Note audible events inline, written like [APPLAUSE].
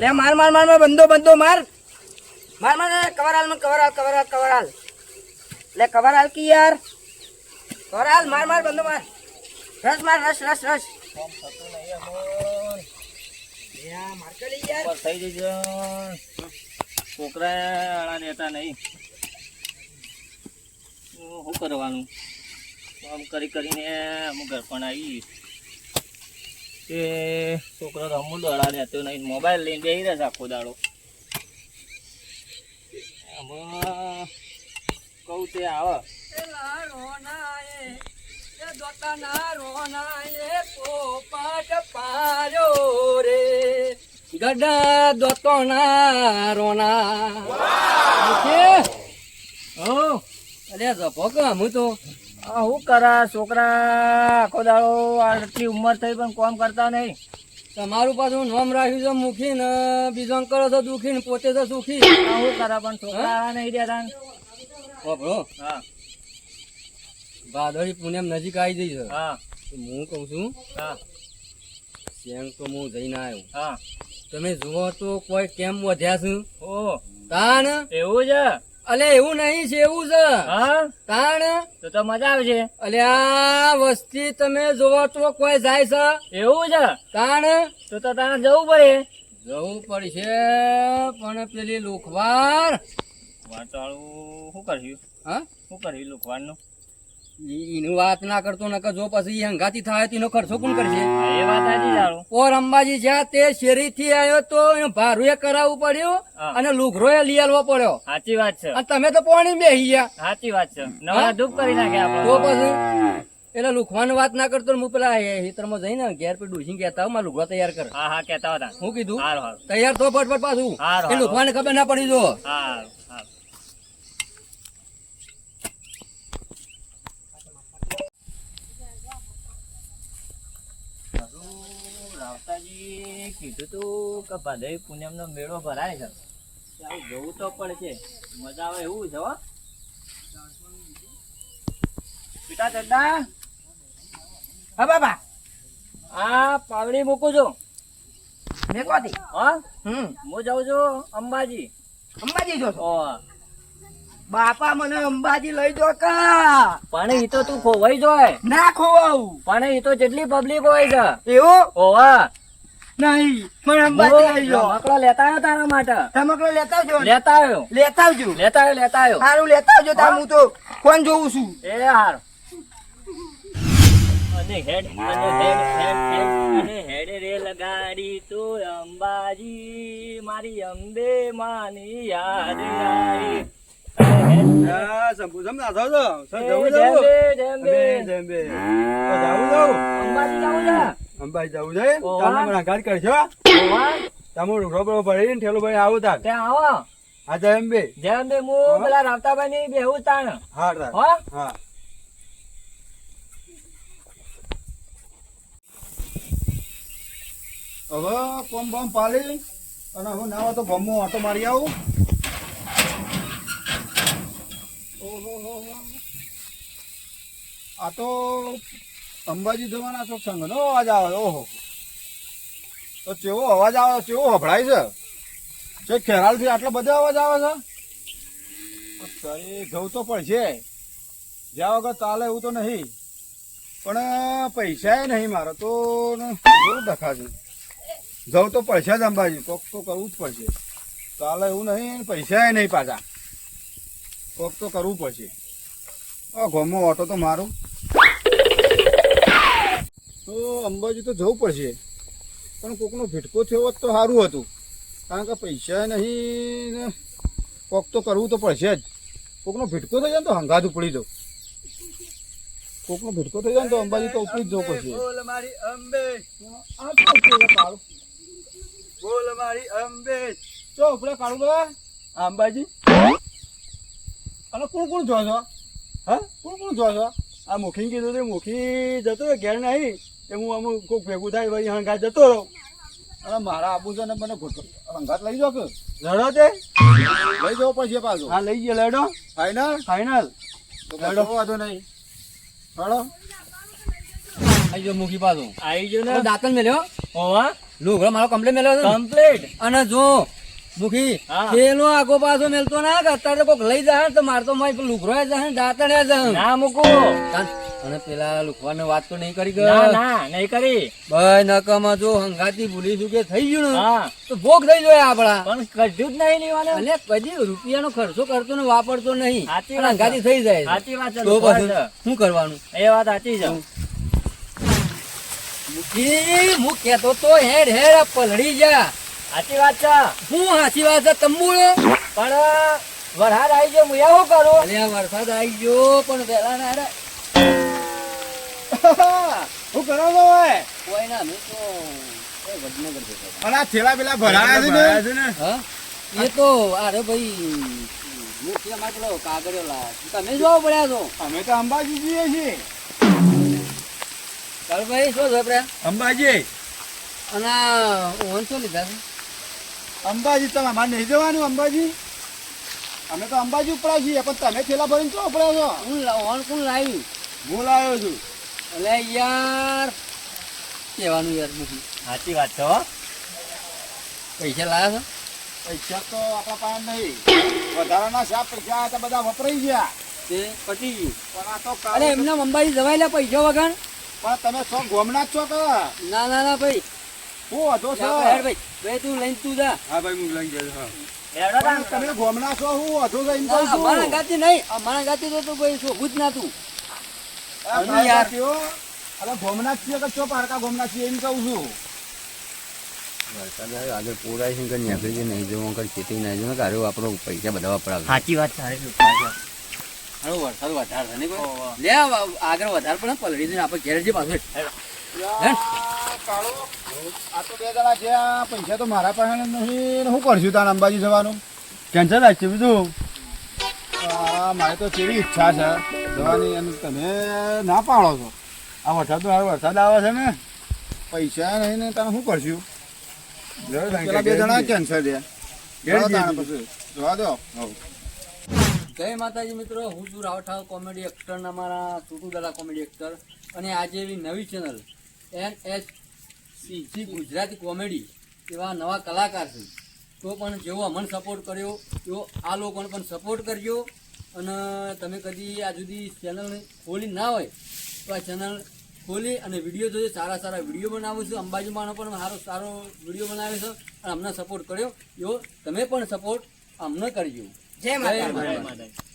લે, માર માર માર માર બંધો બંધો માર. માર માર કવર હાલ કવર હાલ કવર હાલ કવર હાલ. લે, કવર હાલ કી યાર? કવર હાલ, માર માર બંધો માર. રસ માર, રસ રસ રસ. થઈ જજો. છોકરા રહેતા નહીં. શું કરવાનું? આમ કરી કરીને અમુક ઘર પણ આવી. તે છોકરો રમવું દોડા રહેતો નહીં મોબાઈલ લઈને બેસી રહે આખો દાડો. કહું તે આવે. ગડા દોતો ના રોના અરે જપો કે હું તો. શું કરા છોકરા આખો દાડો આટલી ઉંમર થઈ પણ કોમ કરતા નહીં. તમારું પાછું નોમ રાખ્યું છે મુખી ને બીજો કરો છો દુખી ને પોતે તો સુખી. શું કરા પણ છોકરા નહીં રહેતા બાપરો હા. ભાદળી પૂનમ નજીક આવી જઈ છે. હા. તો હું કહું છું હા. કેમ તો હું જઈને આવ્યો. હા. તમે જુઓ તો કોઈ કેમ વધ્યા છું? ઓ તાણ એવું છે? અલે એવું નહીં છે એવું છે. હા? તાણ? તો તો મજા આવશે. અલે આ વસ્તી તમે જોવો તો કોઈ જાય છે? એવું છે? તાણ? તો તો તારે જવું પડે. જવું પડશે પણ પેલી લુખવાર. વાટાળું શું કરશું? હા? શું કર્યું લુકવાનું ઈ- ઈનું વાત ના કરતો નકર જો પછી હંગાતી થાય તો એનો ખર્ચો કોણ કરશે? એ વાત તારું ઓર અંબાજી જ્યાં તે શેરી થી આવ્યો તો ભારું એ કરાવવું પડ્યું અને લુઘરો એ લઈ પડ્યો. સાચી વાત છે. તમે તો પાણી બેહી ગયા. સાચી વાત છે. નવા દુઃખ કરી નાખ્યા તો પછી એટલે લુખવાની વાત ના કરતો હું પેલા હિતરમાં જઈને ઘેર પે ડૂસી કેતા હું લુગડો તૈયાર કર. હા હા કેતા હતા. હું કીધું તૈયાર તો ફટફટ પાછું. એ. લુખવાને ખબર ના પડી જો. હા હારું, રાવતાજી કીધું તું કે ભાદરવી પૂનમનો મેળો ભરાય છે ત્યાં જવું તો પડશે. મજા આવે એવું છે હો. બેટા દાદા હા બાબા. આ પાવડી મૂકું છું. મેકવાથી હા? હમ. હું જાઉં છું અંબાજી. અંબાજી જો છો? બાપા મને અંબાજી લઈ જો કા. પણ એ તો તું ખોવાઈ જોય. ના ખોવાઉ. પણ એ તો જેટલી પબ્લિક હોય છે. એવું? ઓવા નહીં પણ અંબાજી લઈ જો. રમકડો લેતા આવ્યો તારા માટે? રમકડો લેતા આવજો. લેતા આવ્યો? લેતા આવજો. લેતા આવ્યો લેતા આવ્યો. સારું લેતા આવજો તાર હું? તો કોણ જોઉં છું? એ હાર. અને હેડ અને હેડ હેડ હેડ અને હેડ રે લગાડી તો અંબાજી. મારી અંબે માની યાદ આવી હવે કોમ બોમ પાલી અને હું નાવા તો ભમો ઓટો મારી આવું ઓહો હો હો. આ તો અંબાજી જવાના છો સંઘનો અવાજ આવે, ઓહો. તો ચેવો અવાજ આવે ચેવો હભળાય છે? જે ખેરાલથી આટલો બધો અવાજ આવે છે? જવું તો પડશે. જ્યાં વગર ચાલે એવું તો નહીં. પણ પૈસા નહીં મારે તો બહુ ડખા જવું તો પડશે જ અંબાજી, કોક તો કરવું જ પડશે. ચાલે એવું નહીં પૈસા નહીં પાછા. કોક તો કરવું પડશે. ગમો ઓટો તો મારું. તો અંબાજી તો જવું પડશે. પણ કોકનો ભીટકો થયો હોત તો સારું હતું. કારણ કે પૈસા નહીં કોક તો કરવું તો પડશે જ. કોકનો ભીટકો થઈ જાય તો હંગાત ઉપડી દો. કોકનો ભીટકો થઈ જાય તો અંબાજી તો ઉપડી જ જવું પડશે. બોલ મારી અંબે? બોલ મારી અંબે. ચો ઉપડે કાળું બા. અંબાજી? અને કોણ કોણ જો છો? હા? કોણ કોણ જો છો? આ મુખી કીધું તે મુખી જતો રહ્યો ઘેર નહીં. એ હું અમુક કોઈક ભેગું થાય ભાઈ હંગાત જતો રહો અને મારા આબુ છે ને મને હંગાત લઈ જાવ કે? લડો તે. લઈ જવો પછી પાછો. હા લઈ ગયો લડો. ફાઈનલ ફાઈનલ લડો. વાંધો નહીં. લડો. આઈ જો મુખી પાછો. આવી જો ને. દાંતન મેલ્યો? ઓવા લો મારો કમ્પ્લેટ મેલ્યો કમ્પ્લેટ? અને જો મુખી ખેલો આગો પાછો મેલતો ના કે અત્યારે કોક લઈ જાય તો મારતો મારી લુખરો જાય દાંતણ્યા જાય ના મૂકો. અને પેલા લુખવાને વાત તો નહીં કરી ગયો ના નહીં કરી. ભાઈ નકામાં જો હંગાતી ભૂલી છું કે થઈ ગયું ને તો ભોગ થઈ જાય આપડા પણ કઢ્યું જ નહીં લેવાનું. અને કદી રૂપિયાનો ખર્ચો કરતો ને વાપરતો નહીં. હંગાતી થઈ જાય સાચી વાત છે તો પછી શું કરવાનું? એ વાત સાચી છે. મુખી હું કેતો તો હેડ હેડ પલડી જા સાચી વાત છે. હું હાચી વાત છે તંબુળો પણ વરસાદ આવી ગયો હું એવું કરું. અરે વરસાદ આવી ગયો પણ પેલા ના રે. [LAUGHS] હું કરો છો હવે કોઈ ના અમે તો વડનગર જતા હતા. આ થેલા પેલા ભરાયા છે ને? હા? એ તો અરે ભાઈ અમારે પેલો કાગળિયો લાયા તમે જોવા પડ્યા છો. અમે તો અંબાજી જઈએ છીએ. ચાલ શું છે આપણે અંબાજી. અને ઓન શું લીધા છે? અંબાજી તમે અમારે નહીં જવાનું અંબાજી? અમે તો અંબાજી ઉપડા છીએ પણ તમે થેલા ભરીને શું ઉપડ્યા છો? હું લા- કોણ લાવી હું લાવ્યો છું. એટલે યાર કહેવાનું યાર મુખી સાચી વાત છે પૈસા પૈસા છો? પૈસા તો આપણા પાસે નહીં. વધારાના શાક પૈસા હતા બધા વપરાઈ ગયા. તે પટી ગયું. પણ આ તો અરે એમને અંબાજી જવાય લે પૈસા વગર. પણ તમે છો ગોમના જ છો કે? ના ના ના ભાઈ. હું હતો છો ભાઈ ભાઈ તું લઈને તું જા. હા ભાઈ હું લઈ જઈશ હા. હેડો તાન. પણ તમે ગોમના છો હું હતો છો એમ ના, કહું છું. અમારા ગાતી નહીં અમારા ગાતી તો તું ભાઈ શોભું જ ના તું આ યાર. ભાઈઓ, ગોમના છીએ કે છો પારકા ગોમના છીએ એમ કહું છું. વરસાદ આવ્યો આગળ પૂરાય છે કે નેકળી છે નહીં જવું અંકલ ખેતી નહીં જવું કાઢ્યો આપણો પૈસા બધા વપરાવે સાચી વાત તારી હાલો વરસાદ વધારે છે નહીં લે આગળ વધારે પણ પલડી જઈને આપણે ઘેર જે પાછળ કાળો, આ તો બે છે આ પૈસા તો મારા પાસે નહીં. ને હું કરશું તાન અંબાજી જવાનું? કેન્સલ રાખશે બીજું હા મારે તો કેવી ઈચ્છા છે. જવાની અને તમે ના પાડો છો. આ વરસાદ તો હારો વરસાદ આવે છે ને. પૈસા નહીં ને તમે શું કરશું? બે જણા કેન્સલ છે? જોવા દો. હવ. જય માતાજી મિત્રો હું છું રાવઠા કોમેડી એક્ટર અમારા ટુટુ દાદા કોમેડી એક્ટર અને આજે એવી નવી channel N H CG Gujarati comedy એવા નવા કલાકાર છે. તો પણ જેવો અમને સપોર્ટ કર્યો એવો આ લોકોને પણ સપોર્ટ કરજો. અને તમે કદી આ જુદી ચેનલ ખોલી ના હોય તો આ ચેનલ ખોલી અને વીડિયો જોઈએ સારા સારા વીડિયો બનાવું છું. અંબાજીમાંનો પણ સારો સારો વીડિયો બનાવે છે. અને અમને સપોર્ટ કર્યો. એવો તમે પણ સપોર્ટ અમને કરજો. જય માતા માતા. જય માતાજી.